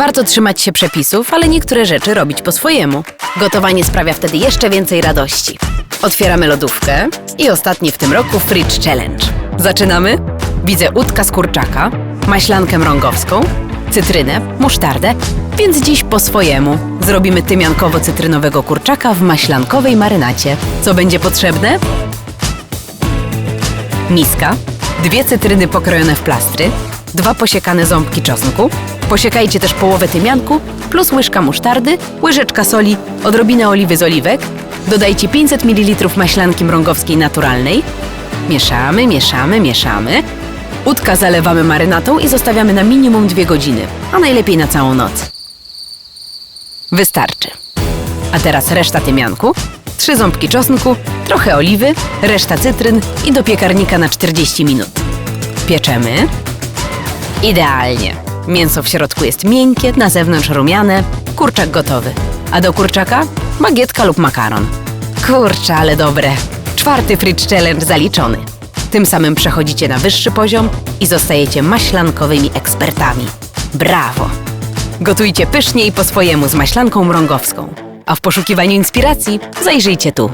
Warto trzymać się przepisów, ale niektóre rzeczy robić po swojemu. Gotowanie sprawia wtedy jeszcze więcej radości. Otwieramy lodówkę i ostatni w tym roku Fridge Challenge. Zaczynamy? Widzę udka z kurczaka, maślankę mrągowską, cytrynę, musztardę, więc dziś po swojemu. Zrobimy tymiankowo-cytrynowego kurczaka w maślankowej marynacie. Co będzie potrzebne? Miska, dwie cytryny pokrojone w plastry, dwa posiekane ząbki czosnku, posiekajcie też połowę tymianku, plus łyżka musztardy, łyżeczka soli, odrobinę oliwy z oliwek, dodajcie 500 ml maślanki mrągowskiej naturalnej, mieszamy, mieszamy, mieszamy, Udka zalewamy marynatą i zostawiamy na minimum dwie godziny, a najlepiej na całą noc. Wystarczy. A teraz reszta tymianku, trzy ząbki czosnku, trochę oliwy, reszta cytryn i do piekarnika na 40 minut. Pieczemy. Idealnie. Mięso w środku jest miękkie, na zewnątrz rumiane, kurczak gotowy. A do kurczaka bagietka lub makaron. Kurczę, ale dobre. Czwarty Fridge Challenge zaliczony. Tym samym przechodzicie na wyższy poziom i zostajecie maślankowymi ekspertami. Brawo! Gotujcie pysznie i po swojemu z maślanką mrągowską. A w poszukiwaniu inspiracji zajrzyjcie tu.